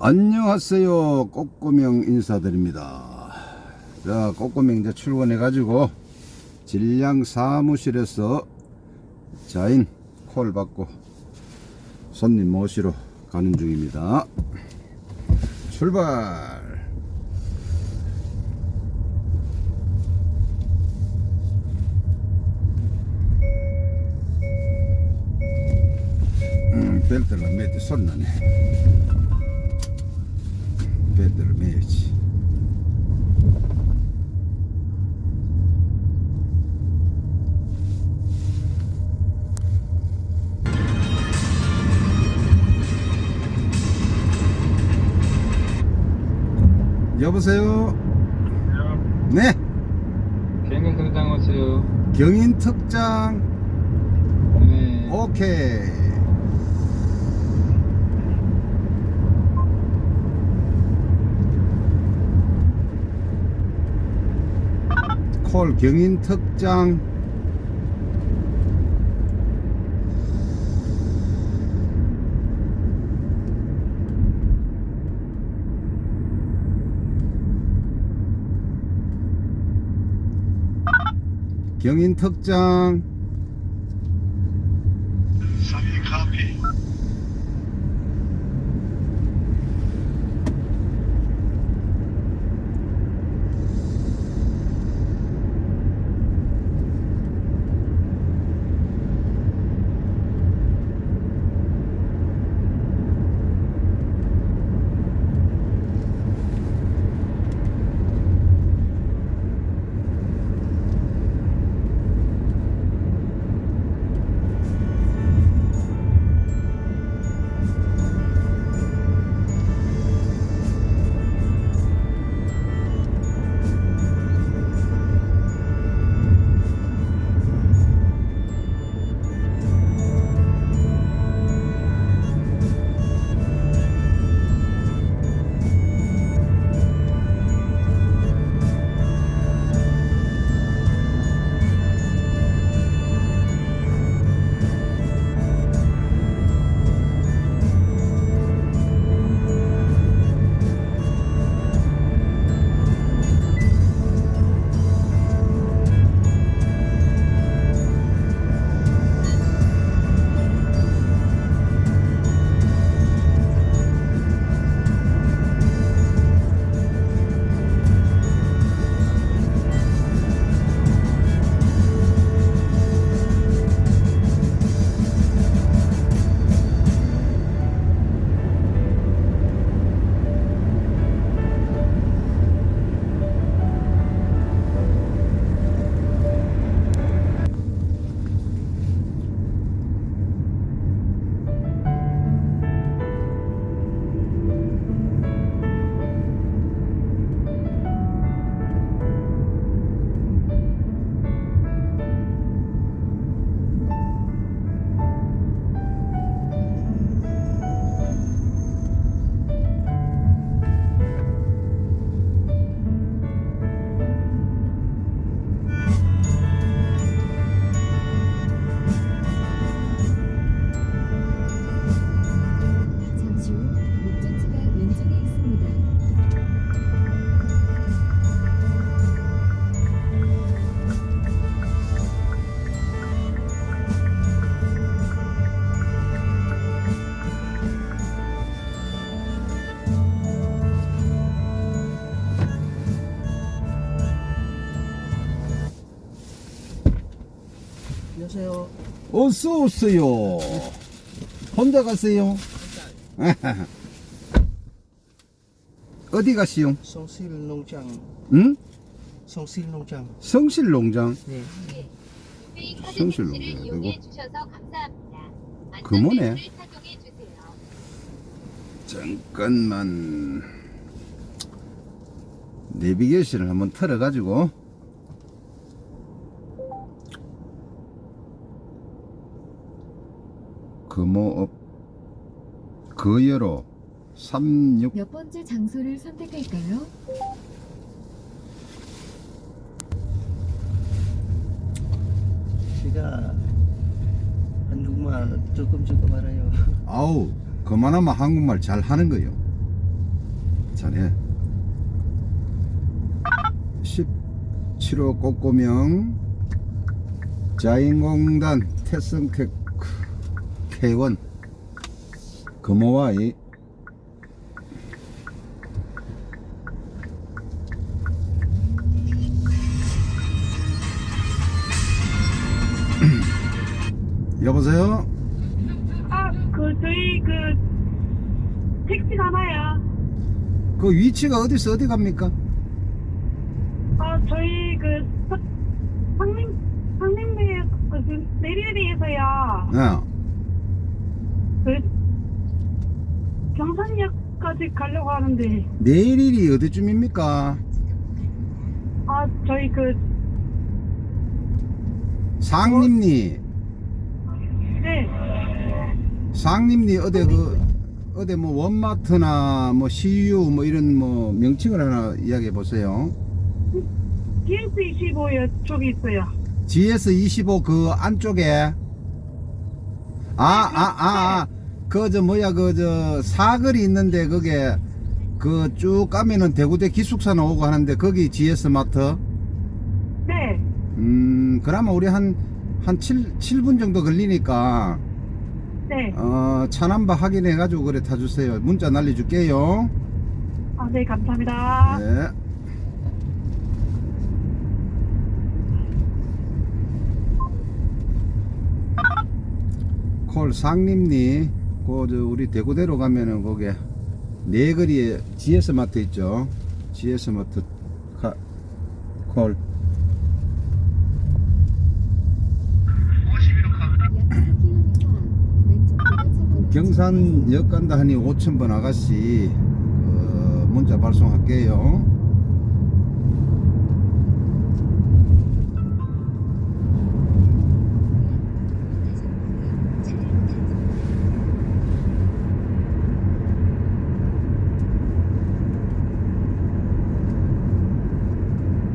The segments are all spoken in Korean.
안녕하세요. 꼬꼬명 인사드립니다. 자, 꼬꼬명 이제 출근해 가지고 질량 사무실에서 자인 콜 받고 손님 모시러 가는 중입니다. 출발! 음, 벨트를 매트 소리 나네. 벨트를 매야지. 여보세요? 네, 경영 성장 오세요. 경인 특장 네. 오케이. 콜 경인 특장. 경인 특장 어서 오세요. 혼자 가세요? 어디 가시용? 성실 농장, 응? 성실 농장. 성실 농장. 네. 성실로 성실로 그래야 이용해 되고. 주셔서 감사합니다. 금오네. 안전벨트를 착용해 주세요. 잠깐만 내비게이션을 한번 틀어 가지고 금호업 거여로 36 몇 번째 장소를 선택할까요? 제가 한국말 조금 조금 알아요. 아우 그만하면 한국말 잘 하는 거요 잘해 17호 꽃고명 자인공단 태성택 K1 금호와이 여보세요? 아, 그, 저희, 그, 택시 하나요. 그 위치가 어디서 어디 갑니까? 아, 저희, 그, 서- 상림, 상림리에, 그, 그 내리리에서요. 네. 그, 경산역 까지 가려고 하는데, 내일이 어디쯤입니까? 아, 저희 그, 상림리 네, 상림리 어디 그 어디 뭐 원마트나 뭐 CU 뭐 이런 뭐 명칭을 하나 이야기해 보세요. GS25 쪽에 있어요. GS25 그 안쪽에 아 아 아 그 저 뭐야 그 저 사거리 있는데 그게 그 쭉 가면은 대구대 기숙사 나오고 하는데 거기 GS 마트 네, 음 그러면 우리 한한 7, 7분 정도 걸리니까 네. 어 차남바 확인해 가지고 그래 타 주세요 문자 날려 줄게요 아, 네, 감사합니다. 네. 콜 상림리 그저 우리 대구대로 가면은 거기 네 거리에 GS 마트 있죠 GS 마트 가, 콜 51호 카피. 약 4km 왼쪽 도로차로 경산역 간다 하니 5천번 아가씨 어, 문자 발송할게요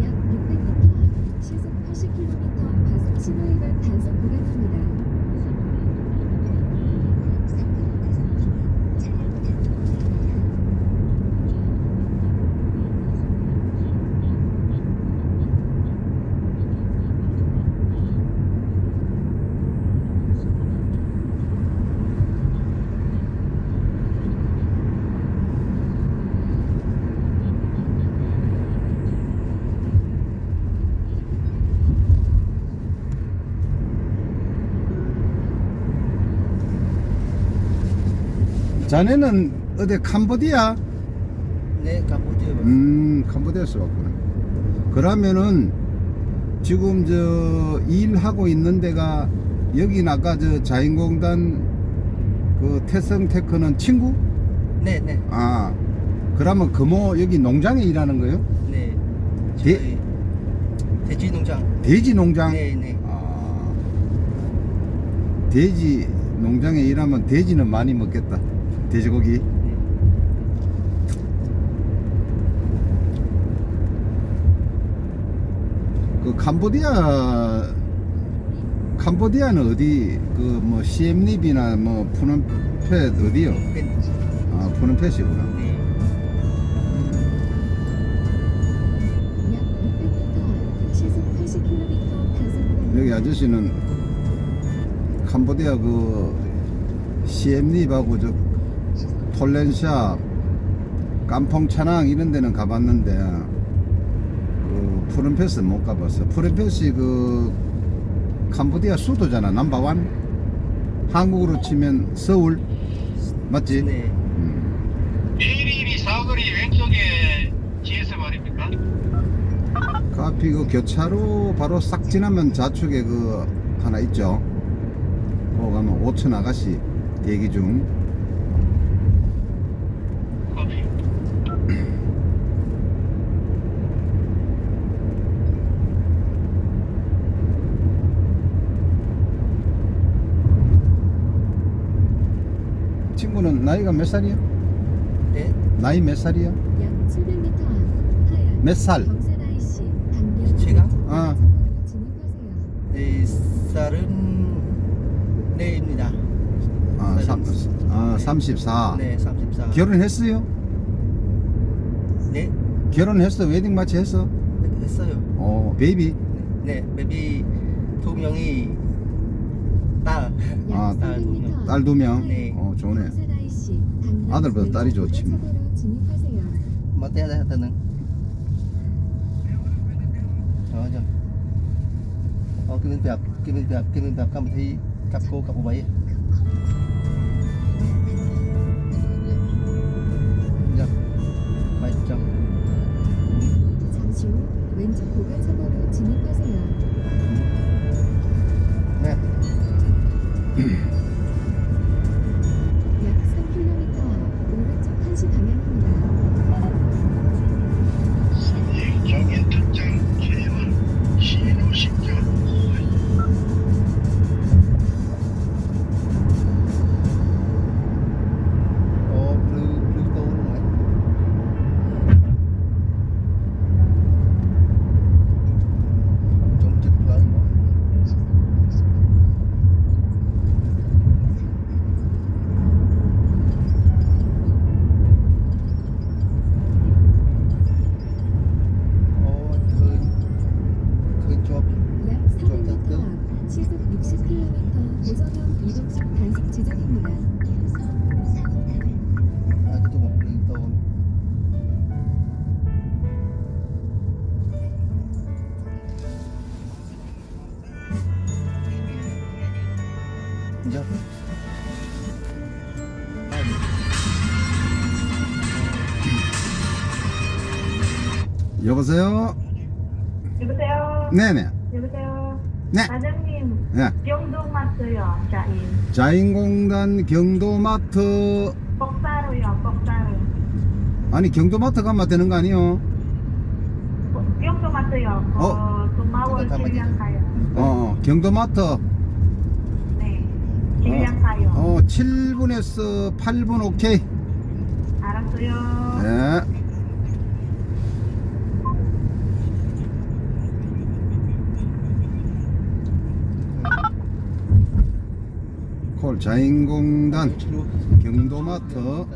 약 600m 시속 80km 과속 신호 위반 단속 구간입니다. 자네는 어디 캄보디아? 네, 캄보디아. 음 캄보디아에서 왔구나 그러면은 지금 저 일하고 있는 데가 여긴 아까 저 자인공단 그 태성 테크는 친구? 네, 네, 아 그러면 금호 여기 농장에 일하는 거예요? 네. 대- 돼지 농장. 돼지 농장? 네, 네. 아, 돼지 농장에 일하면 돼지는 많이 먹겠다 돼지고기 네. 그 캄보디아 캄보디아는 어디 그 뭐 시엠립이나 뭐 푸놈펫 어디요? 네. 아 푸놈펫이구나. 네. 약 600m 시속 80km 단속 구간 여기 아저씨는 캄보디아 그 시엠립하고 저 톨렌샵, 깜퐁차낭 이런 데는 가봤는데 그 푸른패스 못 가봤어. 푸른패스 그 캄보디아 수도잖아. 남바완. 한국으로 치면 서울 맞지? 네. 음. 내일이 사거리 왼쪽에 GS 말입니까? 그 앞이 그 교차로 바로 싹 지나면 좌측에 그 하나 있죠. 거기 가면 오천 아가씨 대기 중. 물론 나이가 몇 살이야? 네? 나이 몇 살이야? 약 700m 몇 살? 제가? 아. 네, 아, 아. 네 살은 네입니다. 아, 삼, 아 34. 네, 34. 결혼했어요? 네, 결혼했어? 웨딩 마치 했어? 했어요. 어, 베이비? 네, 네 베비 두 명이 딸. 아, 딸 두 명. 딸 두 명. 네. 어, 좋네. 네. 아들보다 딸이 좋지. 뭐 떼야 돼, 하여튼. 어, 저. 어, 김민배 앞, 김민배 앞, 김민배 앞 가면 돼. 잡고 가고 봐요. 여보세요? 여보세요? 네네. 여보세요? 네. 사장님, 네. 경도마트요. 자인. 자인공단 경도마트. 복사로요, 복사로. 아니, 경도마트 가면 되는 거 아니요? 어, 경도마트요. 어? 어 그 마월 아, 길량가요. 어, 어, 경도마트. 네. 길량가요. 어, 7분에서 8분 오케이. 알았어요. 네. 자인공단 경도마트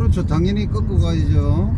그렇죠. 당연히 꺾고 가야죠.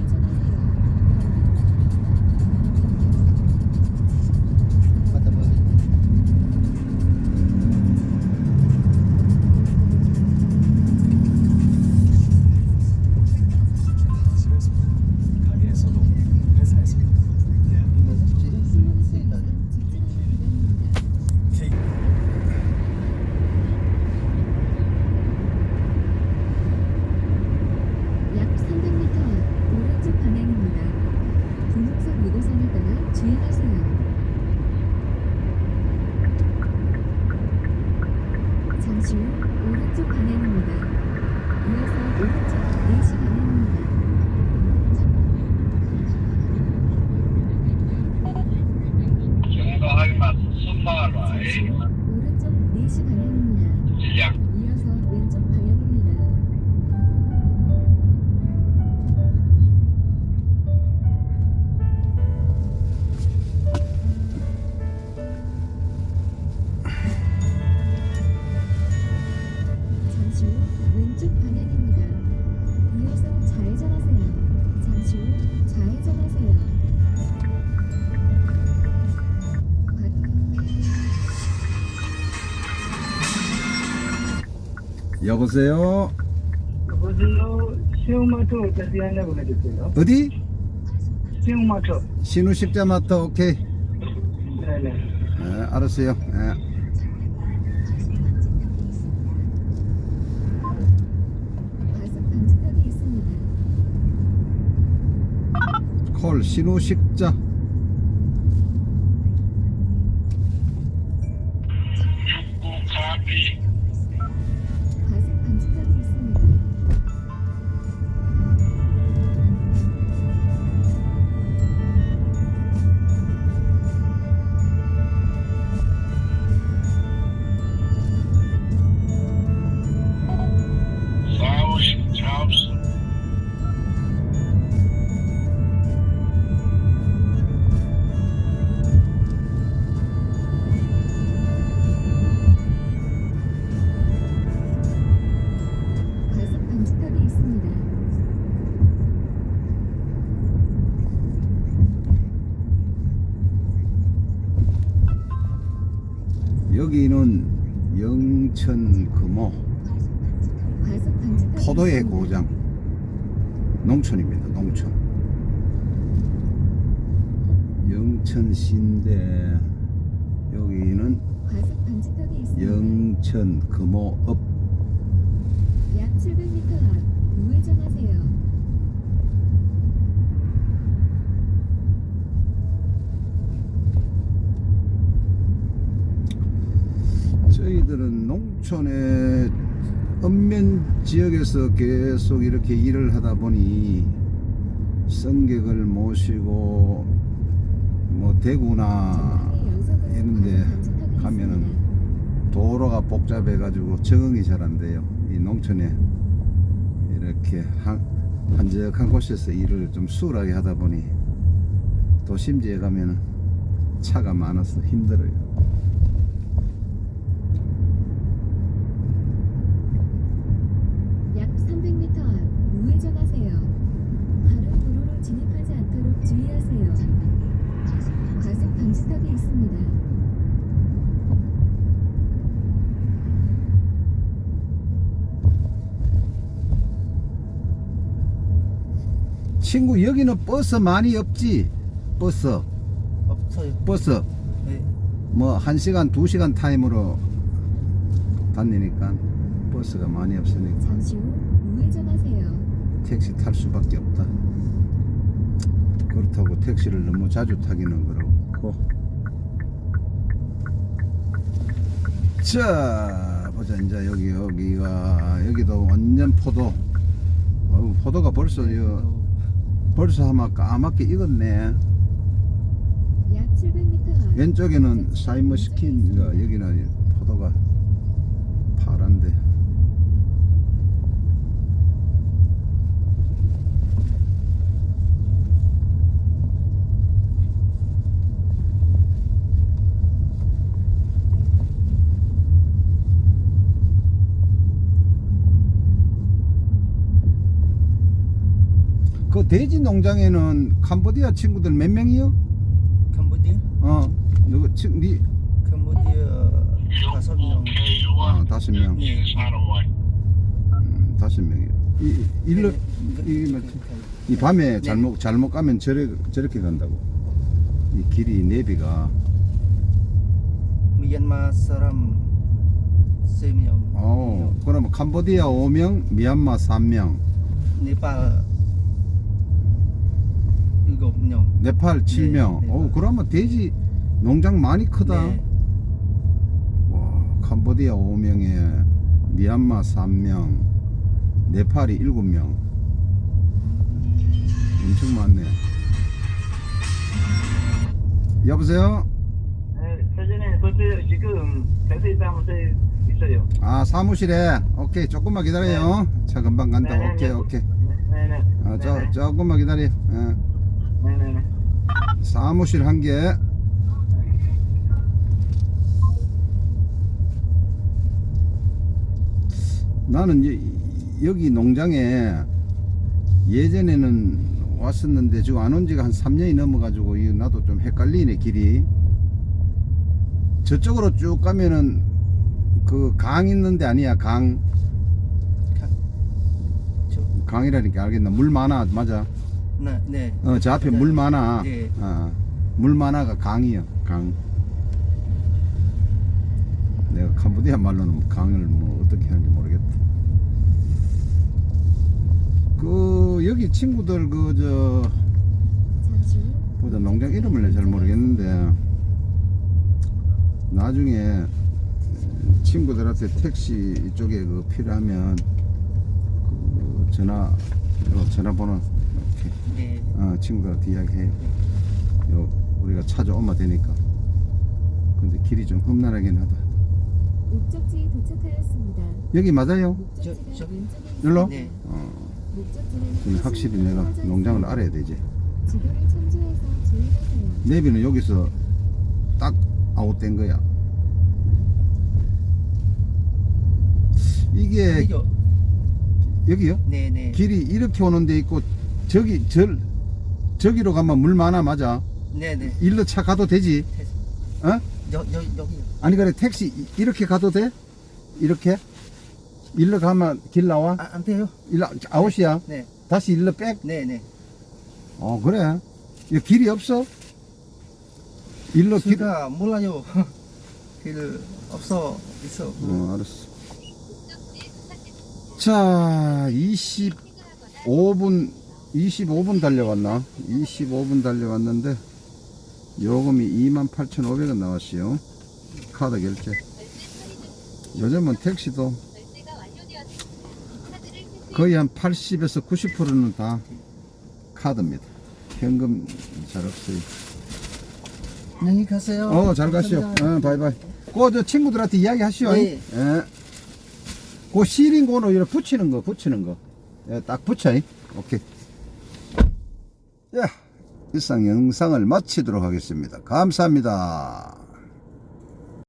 여보세요 여보세요. 시우마트 어디서 하려고 해주세요? 어디? 시우마트. 신우 십자마터 오케이 네네. 네, 알았어요 네. 과속 방지턱이 있습니다. 콜 신우 십자 있습니다. 영천 금호읍 약 700m 앞 우회전하세요. 저희들은 농촌의 읍면 지역에서 계속 이렇게 일을 하다 보니 성객을 모시고 뭐 대구나 방지턱이 가면은. 도로가 복잡해가지고 적응이 잘 안 돼요. 이 농촌에 이렇게 한, 한적한 곳에서 일을 좀 수월하게 하다 보니 도심지에 가면은 차가 많아서 힘들어요. 약 300m 앞 우회전하세요. 다른 도로로 진입하지 않도록 주의하세요. 과속 방지턱이 있습니다. 친구 여기는 버스 많이 없지? 버스 없어요. 버스 네. 뭐 1시간 2시간 타임으로 다니니까 버스가 많이 없으니까 잠시 후 우회전하세요. 택시 탈 수밖에 없다. 그렇다고 택시를 너무 자주 타기는 그렇고. 자, 보자 이제 여기 여기가 여기도 완전 포도. 어우, 포도가 벌써 여, 벌써 아마 까맣게 익었네. 약 700m 앞 왼쪽에는 사이머스킨, 여기는 포도가 파란데. 그 돼지 농장에는 캄보디아 친구들 몇 명이요? 캄보디아? 어, 누구 친, 니, 캄보디아 다섯 명. 아, 다섯 명, 네. 음, 다섯 명이요. 이, 일로, 네, 이, 네. 뭐, 이 밤에 네. 잘못, 잘못 가면 저래, 저렇게 간다고. 이 길이 내비가, 미얀마 사람 세 명. 어, 그러면 캄보디아 5명, 미얀마 3명, 네팔 명. 네팔 7명. 네, 어, 네팔. 그러면 돼지 농장 많이 크다. 네. 와, 캄보디아 5명에 미얀마 3명, 네팔이 7명. 엄청 많네. 여보세요? 네, 최진에 그 사무실 지금 대세 사무실 있어요. 아 사무실에 오케이 조금만 기다려요 차 금방 간다 네, 네, 오케이 네. 오케이 네네. 아, 저, 조금만 기다려 예. 네네네. 사무실 한 개. 나는 이- 여기 농장에 예전에는 왔었는데 지금 안 온 지가 한 3년이 넘어가지고 이 나도 좀 헷갈리네 길이. 저쪽으로 쭉 가면은 그 강 있는데 아니야 강. 저, 강이라니까 알겠나? 물 많아 맞아 네, 네. 어 저 앞에 맞아요. 물 많아 예. 어, 물 많아가 강이요 강 내가 캄보디아 말로는 강을 뭐 어떻게 하는지 모르겠다 그 여기 친구들 그 저 보자 농장 이름을 잘 모르겠는데 나중에 에, 친구들한테 택시 이쪽에 그 필요하면 그 전화 요 전화번호 이렇게 네. 어, 친구들한테 이야기해요. 요, 우리가 찾아오면 되니까. 근데 길이 좀 험난하긴 하다. 목적지에 도착하였습니다. 여기 맞아요? 목적지가 저- 저- 왼쪽에 일로? 있습니다. 네. 어, 목적지는 확실히 내가 농장을 알아야 되지. 지도를 참조해서 주의하세요. 내비는 여기서 딱 아웃된 거야. 이게 여기요? 네, 네. 길이 이렇게 오는 데 있고 저기 절 저기로 가면 물 많아 맞아. 네, 네. 일로 차 가도 되지. 어? 여, 여, 여기. 아니 그래 택시 이- 이렇게 가도 돼? 이렇게? 일로 가면 길 나와? 아, 안 돼요. 일로 아웃이야. 네. 다시 일로 백? 네, 네. 어 그래. 이 길이 없어? 일로 길. 제가 몰라요. 길 없어, 있어. 어 알았어. 자 25분 25분 달려왔나? 25분 달려왔는데 요금이 28,500원 나왔어요. 카드 결제. 요즘은 택시도 거의 한 80에서 90%는 다 카드입니다. 현금 잘 없어요. 안녕히 가세요. 어, 잘 가시오. 어, 바이바이. 그저 친구들한테 이야기 하시오. 네. 예. 그 시린 거는 이렇게 붙이는 거, 붙이는 거. 예, 딱 붙여. 오케이. 야, 일상 영상을 마치도록 하겠습니다. 감사합니다.